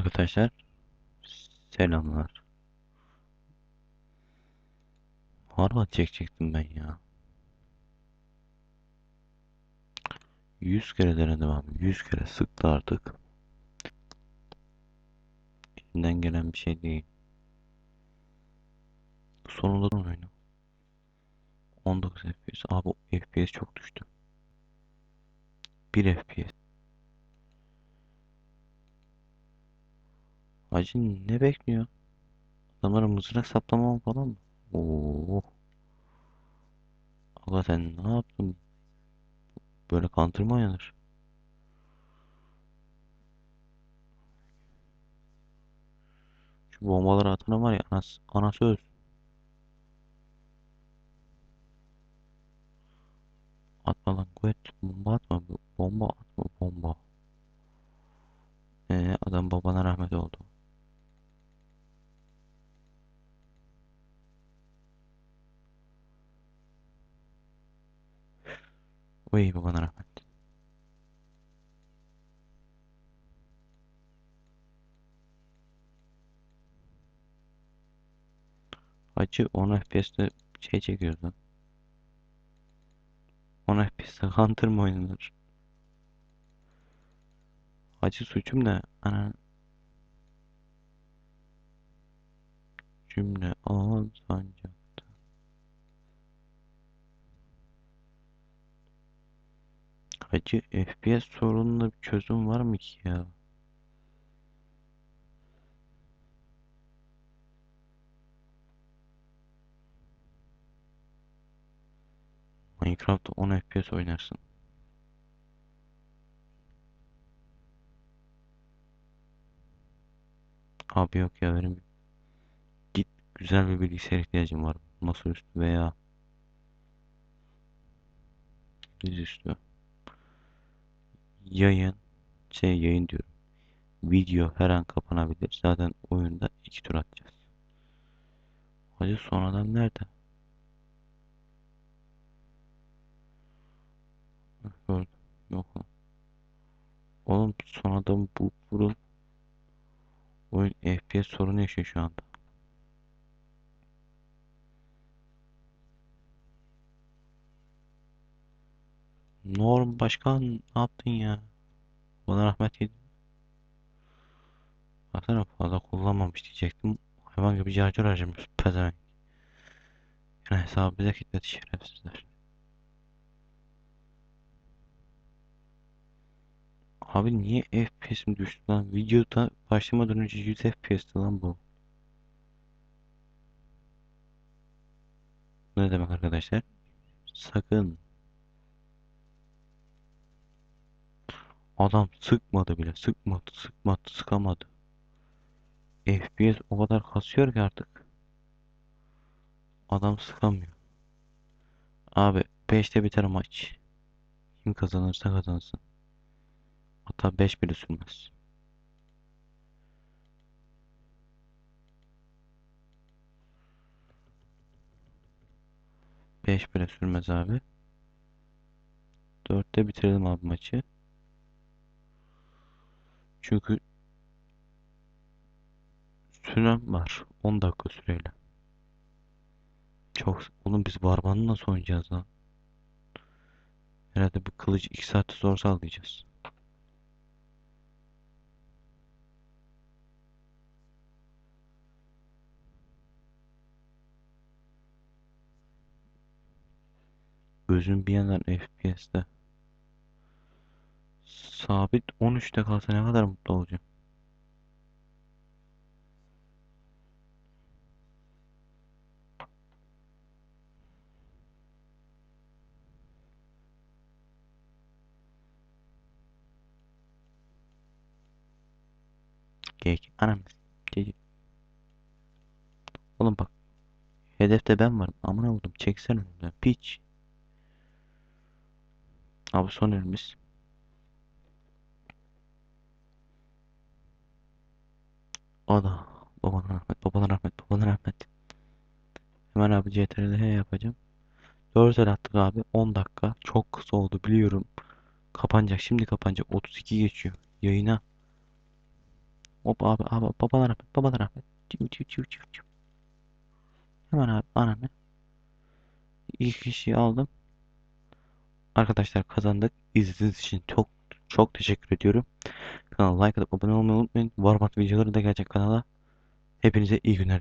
Arkadaşlar selamlar. Harbat çekecektim ben ya. 100 kere denedim abi. 100 kere sıktı artık. Elinden gelen bir şey değil. Sonunda da oyunu. 19 FPS. Abi FPS çok düştü. 1 FPS. Hacı ne bekliyor? Adamların mızrak saplama falan mı? Oo. Allah sen ne yaptın? Böyle mı oynanır? Şu bombaları atana var ya anası, anası öz. Atma lan kuvvet. Bomba atma. Bomba atma. Bomba. Ee, adam babana rahmet oldu. Vay babana rahmet. Hacı 10 FPS'te şey çekiyoruz lan. 10 FPS'te Hunter mı oynanır? Hacı suçum ne? Ana cümle ağız ancak. Hacı FPS sorununa bir çözüm var mı ki ya? Minecraft'ta 10 FPS oynarsın. Abi yok ya benim git güzel bir bilgisayar ihtiyacım var. Masaüstü veya dizüstü. Yayın şey yayın diyorum. Video her an kapanabilir. Zaten oyunda iki tur atacağız. Hacı son adam nerede? Gördüm. Yok. Oğlum son adamı bulup. Oyun FPS sorunu yaşıyor şu anda. Norm başkan ne yaptın ya? Bana rahmet edin. Baksana fazla kullanmamış diyecektim. Hayvan gibi charger harcamış pezevenk. Yani hesabı bize kilitledi şerefsizler. Abi niye FPS'im düştü lan? Videoda başlamadan önce 100 FPS'ti lan bu. Ne demek arkadaşlar? Sakın. Adam sıkmadı bile. Sıkmadı, sıkmadı, sıkamadı. FPS o kadar kasıyor ki artık. Adam sıkamıyor. Abi 5'te biter maç. Kim kazanırsa kazansın. Hatta 5 bile sürmez. Beş bile sürmez abi. Dörtte bitirelim abi maçı. Çünkü sürem var. 10 dakika süreyle. Çok... Oğlum biz barbanı nasıl oynayacağız lan? Herhalde bu kılıcı 2 saatte zor sağlayacağız. Gözüm bir yandan FPS'te. Sabit 13'te kalsa ne kadar mutlu olacağım. Geyik. Anam. Geyik. Oğlum bak. Hedefte ben varım. Amına koydum. Çeksene önümden. Piç. Abi son elimiz. Da. Babana rahmet. Babana rahmet. Babana rahmet. Hemen abi CTRL yapacağım. 4 el attık abi. 10 dakika. Çok oldu biliyorum. Kapanacak. Şimdi kapanacak. 32 geçiyor. Yayına Hop abi abi babana rahmet babana rahmet. Çiv çiv çiv çiv çiv. Hemen abi ananı. İlk kişiyi aldım. Arkadaşlar kazandık. İzlediğiniz için çok çok teşekkür ediyorum. Kanala like atıp abone olmayı unutmayın. Warmat videoları da gelecek kanala. Hepinize iyi günler.